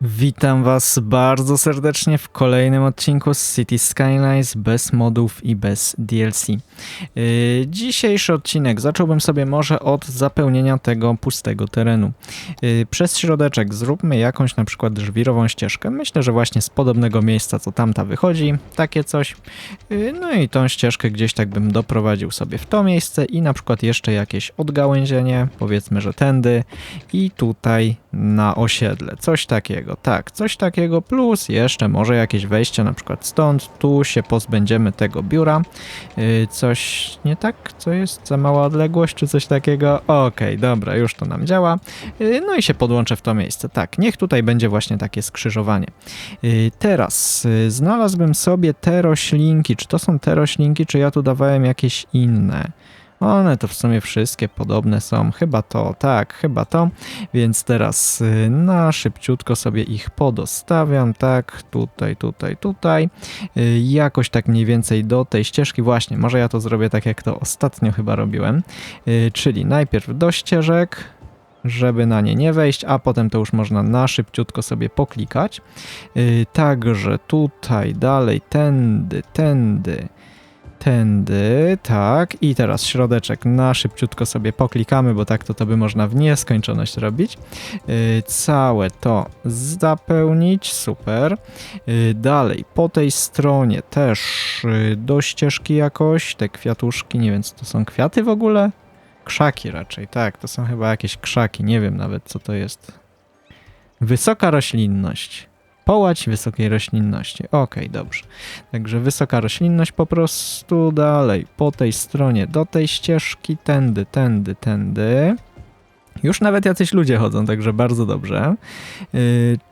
Witam Was bardzo serdecznie w kolejnym odcinku z City Skylines bez modów i bez DLC. Yy, dzisiejszy odcinek zacząłbym sobie może od zapełnienia tego pustego terenu. Yy, przez środeczek zróbmy jakąś na przykład żwirową ścieżkę. Myślę, że właśnie z podobnego miejsca co tamta wychodzi, takie coś. Yy, no i tą ścieżkę gdzieś tak bym doprowadził sobie w to miejsce i na przykład jeszcze jakieś odgałęzienie, powiedzmy, że tędy i tutaj na osiedle. Coś takiego, tak, coś takiego, plus jeszcze może jakieś wejście na przykład stąd, tu się pozbędziemy tego biura. Yy, coś nie tak? Co jest? Za mała odległość, czy coś takiego? Okej, dobra, już to nam działa. Yy, no i się podłączę w to miejsce. Tak, niech tutaj będzie właśnie takie skrzyżowanie. Yy, teraz znalazłbym sobie te roślinki. Czy to są te roślinki, czy ja tu dawałem jakieś inne? One to w sumie wszystkie podobne są. Chyba to, tak, chyba to. Więc teraz y, na szybciutko sobie ich podostawiam. Tak, tutaj, tutaj, tutaj. Y, Jakoś tak mniej więcej do tej ścieżki. Właśnie, może ja to zrobię tak, jak to ostatnio chyba robiłem. Y, Czyli najpierw do ścieżek, żeby na nie nie wejść, a potem to już można na szybciutko sobie poklikać. Także tutaj dalej, tędy, tędy, tędy, tak. I teraz środeczek na szybciutko sobie poklikamy, bo tak to to by można w nieskończoność robić. Yy, całe to zapełnić, super. Yy, dalej, po tej stronie też yy, do ścieżki jakoś, te kwiatuszki, nie wiem, co to są kwiaty w ogóle? Krzaki raczej, tak, to są chyba jakieś krzaki, nie wiem nawet co to jest. Wysoka roślinność. Połać wysokiej roślinności. Okej, dobrze. Także wysoka roślinność po prostu dalej. Po tej stronie do tej ścieżki, tędy, tędy, tędy. Już nawet jacyś ludzie chodzą, także bardzo dobrze. Yy,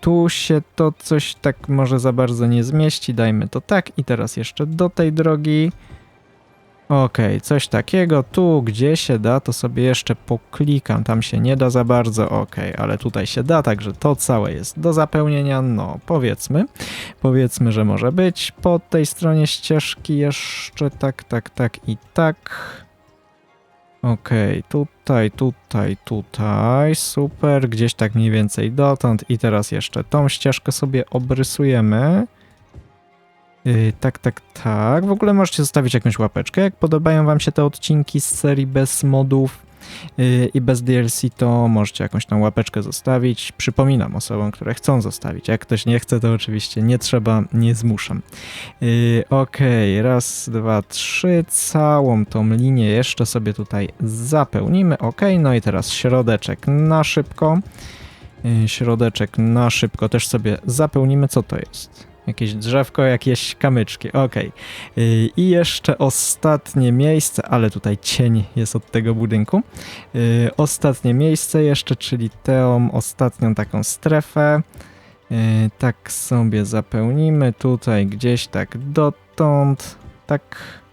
tu się to coś tak może za bardzo nie zmieści. Dajmy to tak. I teraz jeszcze do tej drogi. Okej, coś takiego. Tu, gdzie się da, to sobie jeszcze poklikam. Tam się nie da za bardzo. Okej, ale tutaj się da, także to całe jest do zapełnienia. No, powiedzmy. Powiedzmy, że może być. Po tej stronie ścieżki jeszcze tak, tak, tak i tak. Okej, tutaj, tutaj, tutaj. Super. Gdzieś tak mniej więcej dotąd. I teraz jeszcze tą ścieżkę sobie obrysujemy. Yy, tak, tak, tak. W ogóle możecie zostawić jakąś łapeczkę. Jak podobają Wam się te odcinki z serii bez modów yy, i bez DLC, to możecie jakąś tam łapeczkę zostawić. Przypominam osobom, które chcą zostawić. Jak ktoś nie chce, to oczywiście nie trzeba, nie zmuszam. Yy, Okej, raz, dwa, trzy. Całą tą linię jeszcze sobie tutaj zapełnimy. Ok, no i teraz środeczek na szybko. Yy, Środeczek na szybko też sobie zapełnimy. Co to jest? Jakieś drzewko, jakieś kamyczki. Yy, I jeszcze ostatnie miejsce, ale tutaj cień jest od tego budynku. Yy, Ostatnie miejsce jeszcze, czyli tę ostatnią taką strefę. Yy, Tak sobie zapełnimy tutaj gdzieś tak dotąd. Tak.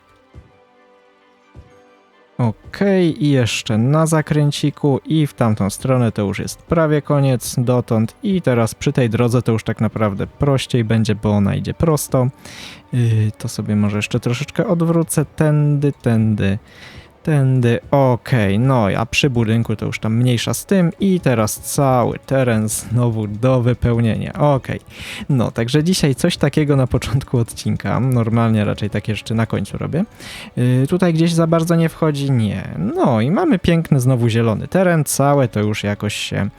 Okej, i jeszcze na zakręciku i w tamtą stronę to już jest prawie koniec dotąd i teraz przy tej drodze to już tak naprawdę prościej będzie, bo ona idzie prosto. Yy, to sobie może jeszcze troszeczkę odwrócę, tędy, tędy, tędy, okej, no a przy budynku to już tam mniejsza z tym i teraz cały teren znowu do wypełnienia, okej. No, także dzisiaj coś takiego na początku odcinka, normalnie raczej takie rzeczy na końcu robię. Yy, tutaj gdzieś za bardzo nie wchodzi, nie. No i mamy piękny znowu zielony teren, całe to już jakoś się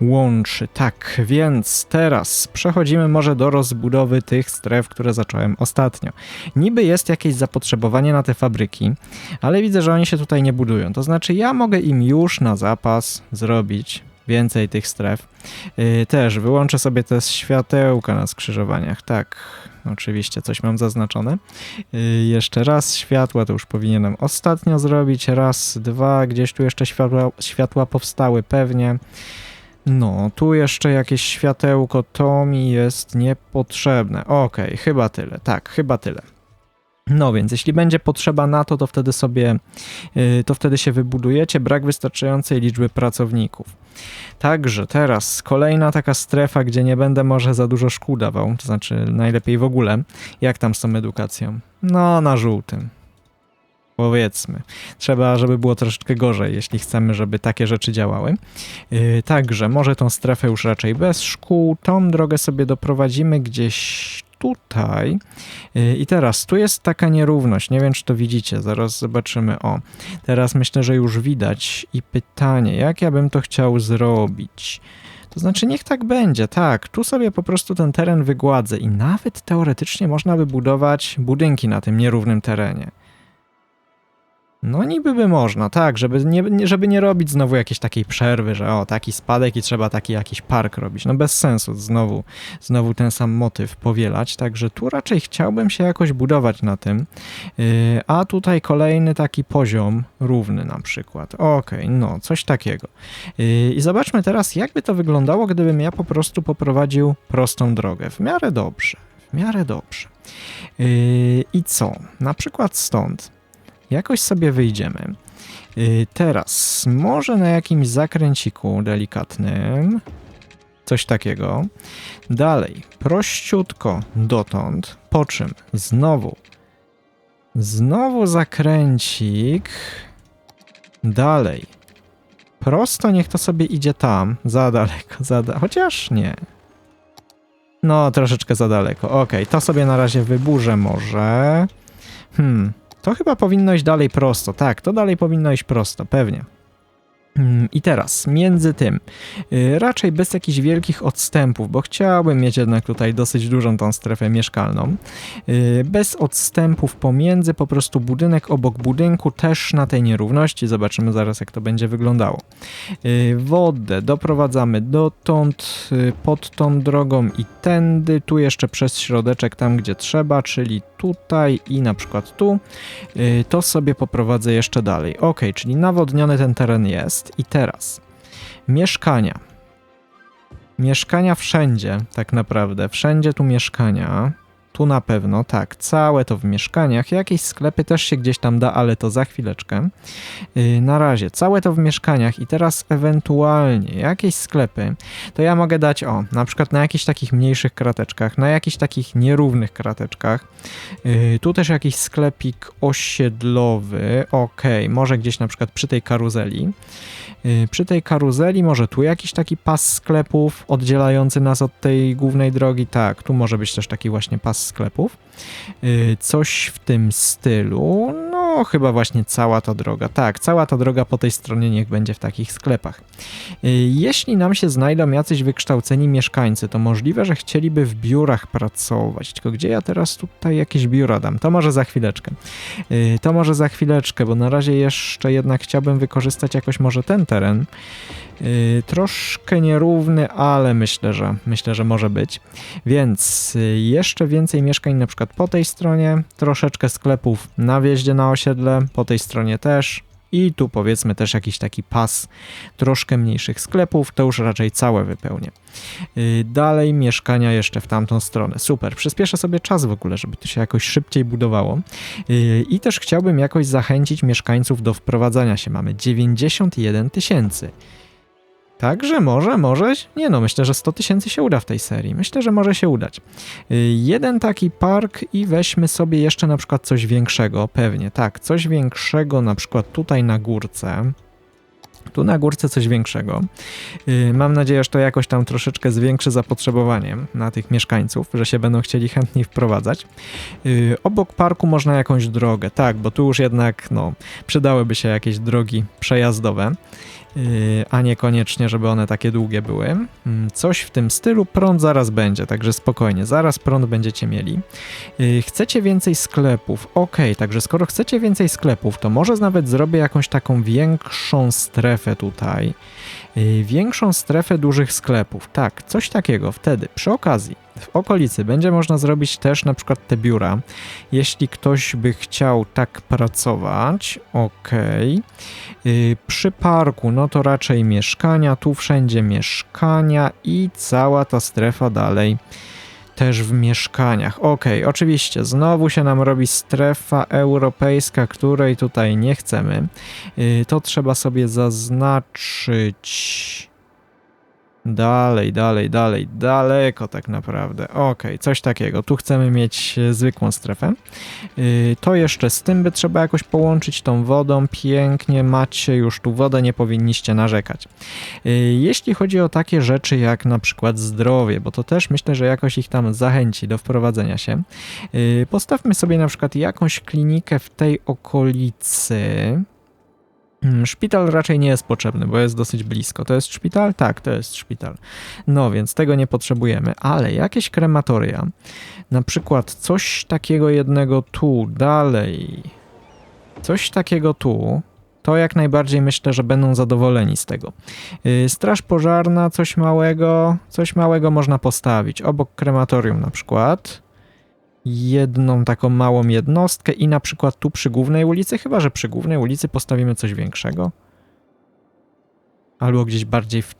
łączy. Tak, więc teraz przechodzimy może do rozbudowy tych stref, które zacząłem ostatnio. Niby jest jakieś zapotrzebowanie na te fabryki, ale widzę, że oni się tutaj nie budują. To znaczy ja mogę im już na zapas zrobić więcej tych stref. Yy, też wyłączę sobie te światełka na skrzyżowaniach. Tak, oczywiście coś mam zaznaczone. Yy, jeszcze raz światła, to już powinienem ostatnio zrobić. Raz, dwa, gdzieś tu jeszcze światła, światła powstały pewnie. No, tu jeszcze jakieś światełko, to mi jest niepotrzebne. Okej, chyba tyle. Tak, chyba tyle. No więc, jeśli będzie potrzeba na to, to wtedy sobie, yy, to wtedy się wybudujecie. Brak wystarczającej liczby pracowników. Także teraz kolejna taka strefa, gdzie nie będę może za dużo szkół dawał, to znaczy najlepiej w ogóle. Jak tam z tą edukacją? No, na żółtym. Powiedzmy. Trzeba, żeby było troszeczkę gorzej, jeśli chcemy, żeby takie rzeczy działały. Yy, także może tą strefę już raczej bez szkół. Tą drogę sobie doprowadzimy gdzieś tutaj. Yy, I teraz tu jest taka nierówność. Nie wiem, czy to widzicie. Zaraz zobaczymy. O, teraz myślę, że już widać. I pytanie, jak ja bym to chciał zrobić? To znaczy, niech tak będzie, tak. Tu sobie po prostu ten teren wygładzę i nawet teoretycznie można by budować budynki na tym nierównym terenie. No niby by można, tak, żeby nie, żeby nie robić znowu jakiejś takiej przerwy, że o, taki spadek i trzeba taki jakiś park robić. No bez sensu znowu, znowu ten sam motyw powielać, także tu raczej chciałbym się jakoś budować na tym. Yy, a tutaj kolejny taki poziom równy na przykład. Okej, no, coś takiego. Yy, I zobaczmy teraz, jakby to wyglądało, gdybym ja po prostu poprowadził prostą drogę. W miarę dobrze, w miarę dobrze. Yy, I co? Na przykład stąd jakoś sobie wyjdziemy. Yy, teraz, może na jakimś zakręciku delikatnym, coś takiego. Dalej, prościutko dotąd, po czym znowu, znowu zakręcik, dalej. Prosto niech to sobie idzie tam, za daleko, za da chociaż nie. No, troszeczkę za daleko. Okej, to sobie na razie wyburzę może. Hmm, to chyba powinno iść dalej prosto. Tak, to dalej powinno iść prosto, pewnie. Mm, I teraz, między tym, y, raczej bez jakichś wielkich odstępów, bo chciałbym mieć jednak tutaj dosyć dużą tą strefę mieszkalną. Y, Bez odstępów pomiędzy, po prostu budynek obok budynku, też na tej nierówności. Zobaczymy zaraz, jak to będzie wyglądało. Y, Wodę doprowadzamy dotąd, pod tą drogą i tędy, tu jeszcze przez środeczek, tam gdzie trzeba, czyli tutaj i na przykład tu. To sobie poprowadzę jeszcze dalej. Ok, czyli nawodniony ten teren jest. I teraz mieszkania. Mieszkania wszędzie, tak naprawdę. Wszędzie tu mieszkania. Tu na pewno, tak, całe to w mieszkaniach. Jakieś sklepy też się gdzieś tam da, ale to za chwileczkę. Yy, na razie, całe to w mieszkaniach i teraz ewentualnie jakieś sklepy, to ja mogę dać, o, na przykład na jakichś takich mniejszych krateczkach, na jakichś takich nierównych krateczkach. Yy, tu też jakiś sklepik osiedlowy, ok, może gdzieś na przykład przy tej karuzeli. Yy, Przy tej karuzeli może tu jakiś taki pas sklepów oddzielający nas od tej głównej drogi. Tak, tu może być też taki właśnie pas sklepów. Yy, Coś w tym stylu. No, chyba właśnie cała ta droga. Tak, cała ta droga po tej stronie niech będzie w takich sklepach. Yy, Jeśli nam się znajdą jacyś wykształceni mieszkańcy, to możliwe, że chcieliby w biurach pracować. Tylko gdzie ja teraz tutaj jakieś biura dam? To może za chwileczkę. Yy, To może za chwileczkę, bo na razie jeszcze jednak chciałbym wykorzystać jakoś może ten teren. Yy, troszkę nierówny, ale myślę, że myślę, że może być. Więc yy, jeszcze więcej mieszkań na przykład po tej stronie, troszeczkę sklepów na wjeździe na osiedle, po tej stronie też. I tu powiedzmy też jakiś taki pas troszkę mniejszych sklepów, to już raczej całe wypełnię. Yy, Dalej mieszkania jeszcze w tamtą stronę. Super, przyspieszę sobie czas w ogóle, żeby to się jakoś szybciej budowało. I też chciałbym jakoś zachęcić mieszkańców do wprowadzania się. Mamy 91 tysięcy. Także może, może, nie no, myślę, że 100 tysięcy się uda w tej serii. Myślę, że może się udać. Yy, Jeden taki park i weźmy sobie jeszcze na przykład coś większego, pewnie, tak, coś większego na przykład tutaj na górce. Tu na górce coś większego. Yy, Mam nadzieję, że to jakoś tam troszeczkę zwiększy zapotrzebowanie na tych mieszkańców, że się będą chcieli chętniej wprowadzać. Yy, Obok parku można jakąś drogę, tak, bo tu już jednak no, przydałyby się jakieś drogi przejazdowe, a niekoniecznie, żeby one takie długie były. Mm, Coś w tym stylu, prąd zaraz będzie, także spokojnie, zaraz prąd będziecie mieli. Yy, Chcecie więcej sklepów? Ok, także skoro chcecie więcej sklepów, to może nawet zrobię jakąś taką większą strefę tutaj. Yy, Większą strefę dużych sklepów. Tak, coś takiego. Wtedy, przy okazji, w okolicy będzie można zrobić też na przykład te biura. Jeśli ktoś by chciał tak pracować, ok. Yy, Przy parku, no to raczej mieszkania, tu wszędzie mieszkania i cała ta strefa dalej też w mieszkaniach. Ok, oczywiście, znowu się nam robi strefa europejska, której tutaj nie chcemy. Yy, To trzeba sobie zaznaczyć Dalej, dalej, dalej, daleko tak naprawdę. Ok, coś takiego. Tu chcemy mieć e, zwykłą strefę. Yy, to jeszcze z tym by trzeba jakoś połączyć tą wodą. Pięknie macie już tu wodę, nie powinniście narzekać. Yy, jeśli chodzi o takie rzeczy jak na przykład zdrowie, bo to też myślę, że jakoś ich tam zachęci do wprowadzenia się. Postawmy sobie na przykład jakąś klinikę w tej okolicy. Mm, Szpital raczej nie jest potrzebny, bo jest dosyć blisko. To jest szpital? Tak, to jest szpital. No więc tego nie potrzebujemy, ale jakieś krematoria, na przykład coś takiego jednego tu, dalej, coś takiego tu, to jak najbardziej myślę, że będą zadowoleni z tego. Yy, Straż pożarna, coś małego, coś małego można postawić, obok krematorium na przykład jedną taką małą jednostkę i na przykład tu przy głównej ulicy, chyba że przy głównej ulicy postawimy coś większego. Albo gdzieś bardziej w...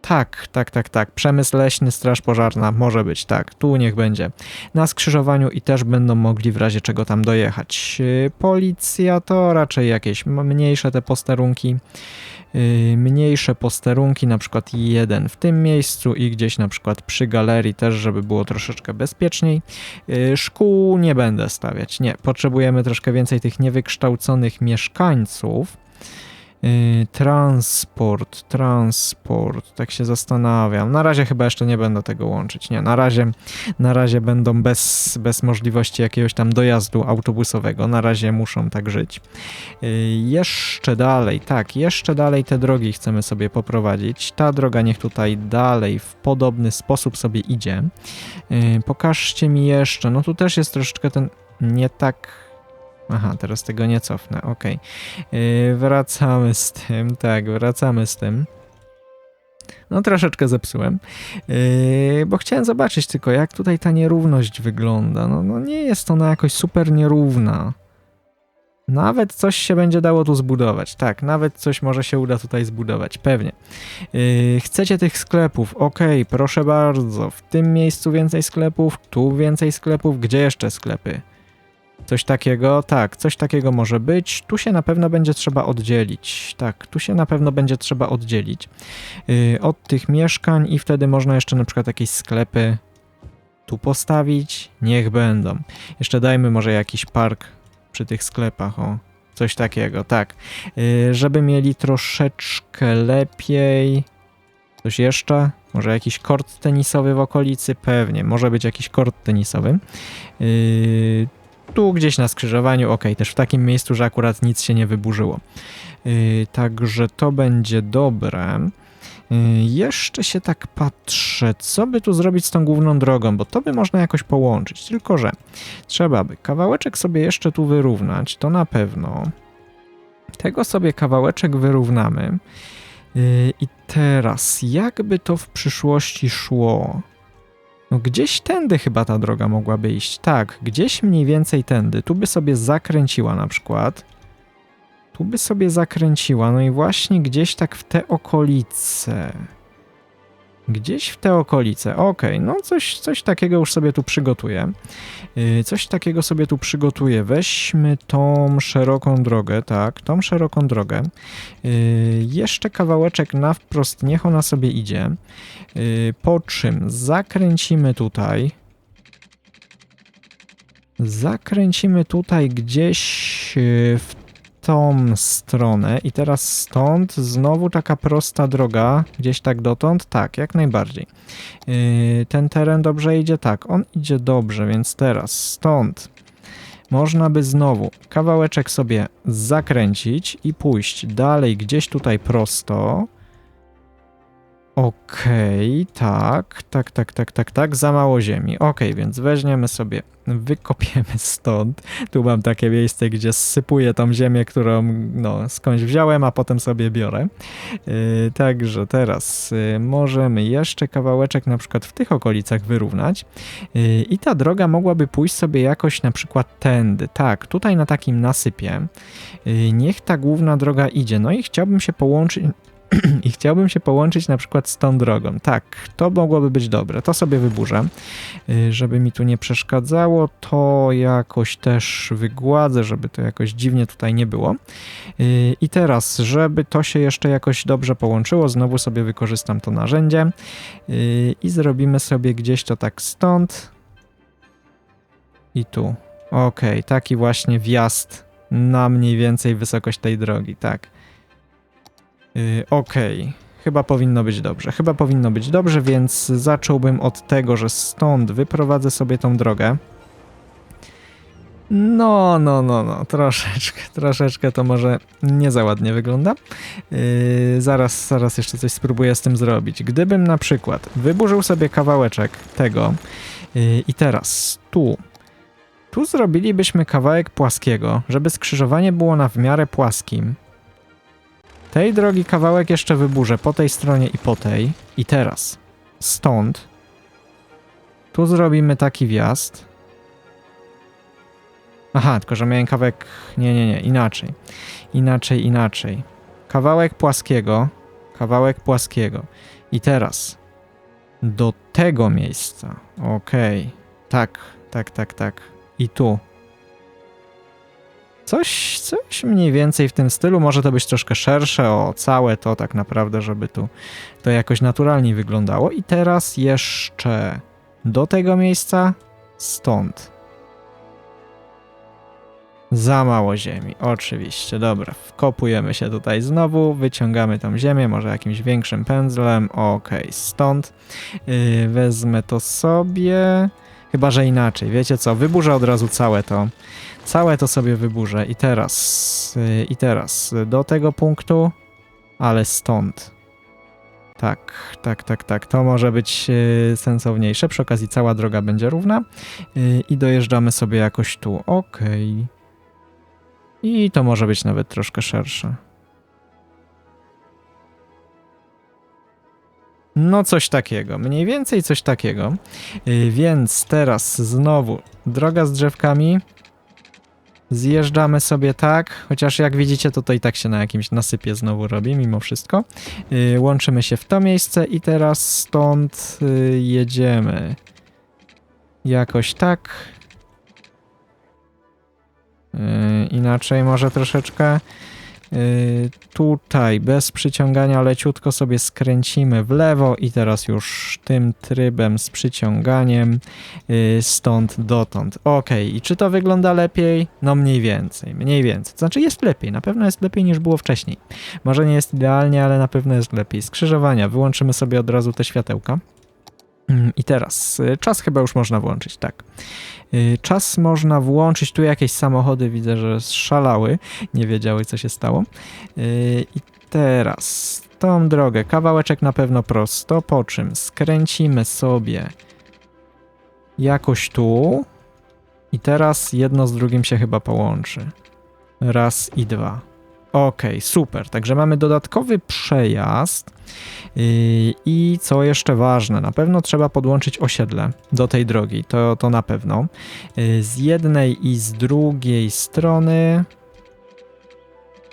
Tak, tak, tak, tak. Przemysł leśny, straż pożarna, może być, tak. Tu niech będzie. Na skrzyżowaniu i też będą mogli w razie czego tam dojechać. Yy, Policja to raczej jakieś mniejsze te posterunki. Yy, Mniejsze posterunki, na przykład jeden w tym miejscu i gdzieś na przykład przy galerii też, żeby było troszeczkę bezpieczniej. Yy, Szkół nie będę stawiać, nie. Potrzebujemy troszkę więcej tych niewykształconych mieszkańców. Yy, Transport, transport, tak się zastanawiam. Na razie chyba jeszcze nie będę tego łączyć. Nie, na razie, na razie będą bez, bez możliwości jakiegoś tam dojazdu autobusowego. Na razie muszą tak żyć. Yy, Jeszcze dalej, tak, jeszcze dalej te drogi chcemy sobie poprowadzić. Ta droga niech tutaj dalej w podobny sposób sobie idzie. Yy, Pokażcie mi jeszcze, no tu też jest troszeczkę ten nie tak. Aha, teraz tego nie cofnę, okej. Yy, Wracamy z tym, tak, wracamy z tym. No troszeczkę zepsułem, yy, bo chciałem zobaczyć tylko jak tutaj ta nierówność wygląda. No, no nie jest ona jakoś super nierówna. Nawet coś się będzie dało tu zbudować. Tak, nawet coś może się uda tutaj zbudować, pewnie. Yy, chcecie tych sklepów? Okej, proszę bardzo. W tym miejscu więcej sklepów, tu więcej sklepów. Gdzie jeszcze sklepy? Coś takiego? Tak, coś takiego może być. Tu się na pewno będzie trzeba oddzielić. Tak, tu się na pewno będzie trzeba oddzielić yy, od tych mieszkań i wtedy można jeszcze na przykład jakieś sklepy tu postawić. Niech będą. Jeszcze dajmy może jakiś park przy tych sklepach, o. Coś takiego, tak. Yy, żeby mieli troszeczkę lepiej. Coś jeszcze? Może jakiś kort tenisowy w okolicy? Pewnie, może być jakiś kort tenisowy. Yy, tu gdzieś na skrzyżowaniu, ok, też w takim miejscu, że akurat nic się nie wyburzyło. Yy, także to będzie dobre. Yy, jeszcze się tak patrzę, co by tu zrobić z tą główną drogą, bo to by można jakoś połączyć, tylko że trzeba by kawałeczek sobie jeszcze tu wyrównać, to na pewno. Tego sobie kawałeczek wyrównamy. Yy, I teraz, jakby to w przyszłości szło? No gdzieś tędy chyba ta droga mogłaby iść. Tak, gdzieś mniej więcej tędy. Tu by sobie zakręciła na przykład. Tu by sobie zakręciła, no i właśnie gdzieś tak w te okolice. Gdzieś w te okolice. Okej, no coś, coś takiego już sobie tu przygotuję. Yy, coś takiego sobie tu przygotuję. Weźmy tą szeroką drogę, tak, tą szeroką drogę. Yy, jeszcze kawałeczek na wprost, niech ona sobie idzie. Yy, po czym zakręcimy tutaj. Zakręcimy tutaj gdzieś w tą stronę i teraz stąd znowu taka prosta droga, gdzieś tak dotąd, tak, jak najbardziej. Yy, ten teren dobrze idzie? Tak, on idzie dobrze, więc teraz stąd można by znowu kawałeczek sobie zakręcić i pójść dalej gdzieś tutaj prosto. Okej, tak, tak, tak, tak, tak, tak, za mało ziemi. Okej, więc weźmiemy sobie, wykopiemy stąd. Tu mam takie miejsce, gdzie zsypuję tą ziemię, którą no, skądś wziąłem, a potem sobie biorę. Yy, także teraz yy, możemy jeszcze kawałeczek na przykład w tych okolicach wyrównać. Yy, I ta droga mogłaby pójść sobie jakoś na przykład tędy. Tak, tutaj na takim nasypie. Yy, niech ta główna droga idzie. No i chciałbym się połączyć, i chciałbym się połączyć na przykład z tą drogą. Tak, to mogłoby być dobre. To sobie wyburzę, y, żeby mi tu nie przeszkadzało. To jakoś też wygładzę, żeby to jakoś dziwnie tutaj nie było. Y, I teraz, żeby to się jeszcze jakoś dobrze połączyło, znowu sobie wykorzystam to narzędzie y, i zrobimy sobie gdzieś to tak stąd i tu. Okej, taki właśnie wjazd na mniej więcej wysokość tej drogi, tak. Yy, Okej, chyba powinno być dobrze. Chyba powinno być dobrze, więc zacząłbym od tego, że stąd wyprowadzę sobie tą drogę. No, no, no, no, troszeczkę, troszeczkę to może nie za ładnie wygląda. Yy, zaraz, zaraz jeszcze coś spróbuję z tym zrobić. Gdybym na przykład wyburzył sobie kawałeczek tego yy, i teraz tu tu zrobilibyśmy kawałek płaskiego, żeby skrzyżowanie było na w miarę płaskim. Tej drogi kawałek jeszcze wyburzę po tej stronie i po tej. I teraz stąd tu zrobimy taki wjazd. Aha, tylko że miałem kawałek... Nie, nie, nie, inaczej. Inaczej, inaczej. Kawałek płaskiego, kawałek płaskiego. I teraz do tego miejsca. Okej. Tak, tak, tak, tak i tu. Coś, coś mniej więcej w tym stylu, może to być troszkę szersze, o całe to tak naprawdę, żeby tu to jakoś naturalniej wyglądało. I teraz jeszcze do tego miejsca, stąd. Za mało ziemi, oczywiście, dobra, wkopujemy się tutaj znowu, wyciągamy tą ziemię, może jakimś większym pędzlem, ok, stąd. Yy, wezmę to sobie, Chyba, że inaczej. Wiecie co? Wyburzę od razu całe to. Całe to sobie wyburzę. I teraz. Yy, I teraz. Do tego punktu, ale stąd. Tak, tak, tak, tak. To może być yy, sensowniejsze. Przy okazji cała droga będzie równa. I dojeżdżamy sobie jakoś tu. Ok. I to może być nawet troszkę szersze. No coś takiego, mniej więcej coś takiego. Więc teraz znowu droga z drzewkami. Zjeżdżamy sobie tak, chociaż jak widzicie to, to i tak się na jakimś nasypie znowu robi mimo wszystko. Yy, łączymy się w to miejsce i teraz stąd yy, jedziemy. Jakoś tak. Yy, inaczej może troszeczkę. Yy, tutaj bez przyciągania leciutko sobie skręcimy w lewo i teraz już tym trybem z przyciąganiem yy, stąd dotąd. Ok, i czy to wygląda lepiej? No mniej więcej, mniej więcej. To znaczy jest lepiej, na pewno jest lepiej niż było wcześniej. Może nie jest idealnie, ale na pewno jest lepiej. Skrzyżowania, wyłączymy sobie od razu te światełka. Mm, I teraz y, czas chyba już można włączyć, tak. Y, czas można włączyć. Tu jakieś samochody widzę, że szalały, nie wiedziały co się stało. Y, I teraz tą drogę, kawałeczek na pewno prosto, po czym skręcimy sobie jakoś tu. I teraz jedno z drugim się chyba połączy. Raz i dwa. Ok, super. Także mamy dodatkowy przejazd. Yy, I co jeszcze ważne, na pewno trzeba podłączyć osiedle do tej drogi, to, to na pewno. Yy, z jednej i z drugiej strony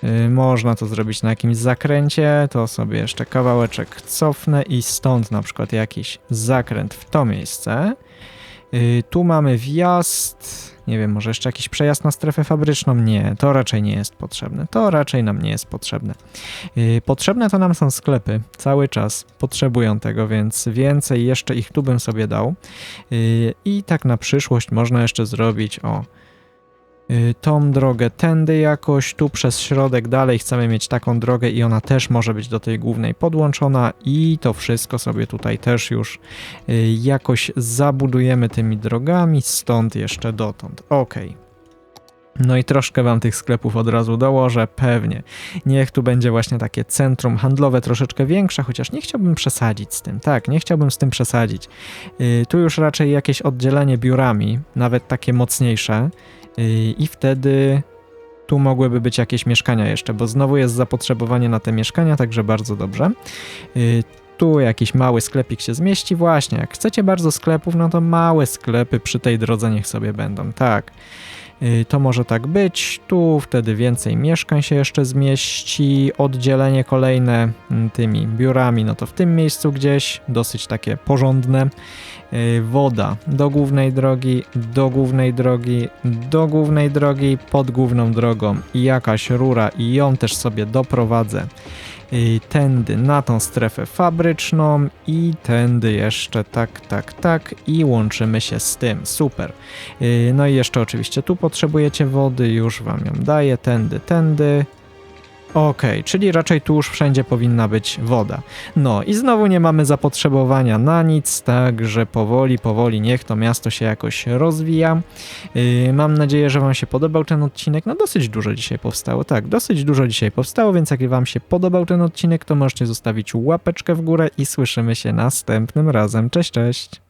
yy, można to zrobić na jakimś zakręcie, to sobie jeszcze kawałeczek cofnę i stąd na przykład jakiś zakręt w to miejsce. Tu mamy wjazd nie wiem, może jeszcze jakiś przejazd na strefę fabryczną? Nie, to raczej nie jest potrzebne. To raczej nam nie jest potrzebne. Yy, potrzebne to nam są sklepy. Cały czas potrzebują tego, więc więcej jeszcze ich tu bym sobie dał. Yy, I tak na przyszłość można jeszcze zrobić o Y, tą drogę tędy jakoś, tu przez środek dalej chcemy mieć taką drogę i ona też może być do tej głównej podłączona i to wszystko sobie tutaj też już y, jakoś zabudujemy tymi drogami, stąd jeszcze dotąd. Ok. No i troszkę wam tych sklepów od razu dołożę, pewnie. Niech tu będzie właśnie takie centrum handlowe troszeczkę większe, chociaż nie chciałbym przesadzić z tym. Tak, nie chciałbym z tym przesadzić. Yy, tu już raczej jakieś oddzielenie biurami, nawet takie mocniejsze. I wtedy tu mogłyby być jakieś mieszkania jeszcze, bo znowu jest zapotrzebowanie na te mieszkania, także bardzo dobrze. Y, tu jakiś mały sklepik się zmieści. Właśnie, jak chcecie bardzo sklepów, no to małe sklepy przy tej drodze niech sobie będą. Tak. Y, To może tak być. Tu wtedy więcej mieszkań się jeszcze zmieści. Oddzielenie kolejne mm, tymi biurami, no to w tym miejscu gdzieś, dosyć takie porządne. Y, Woda do głównej drogi, do głównej drogi, do głównej drogi, pod główną drogą i jakaś rura i ją też sobie doprowadzę tędy na tą strefę fabryczną i tędy jeszcze tak, tak, tak i łączymy się z tym. Super. Y, No i jeszcze oczywiście tu potrzebujecie wody, już wam ją daję, tędy, tędy. Okej, czyli raczej tu już wszędzie powinna być woda. No i znowu nie mamy zapotrzebowania na nic, także powoli, powoli niech to miasto się jakoś rozwija. Yy, mam nadzieję, że Wam się podobał ten odcinek. No dosyć dużo dzisiaj powstało, tak, dosyć dużo dzisiaj powstało, więc jak Wam się podobał ten odcinek, to możecie zostawić łapeczkę w górę i słyszymy się następnym razem. Cześć, cześć!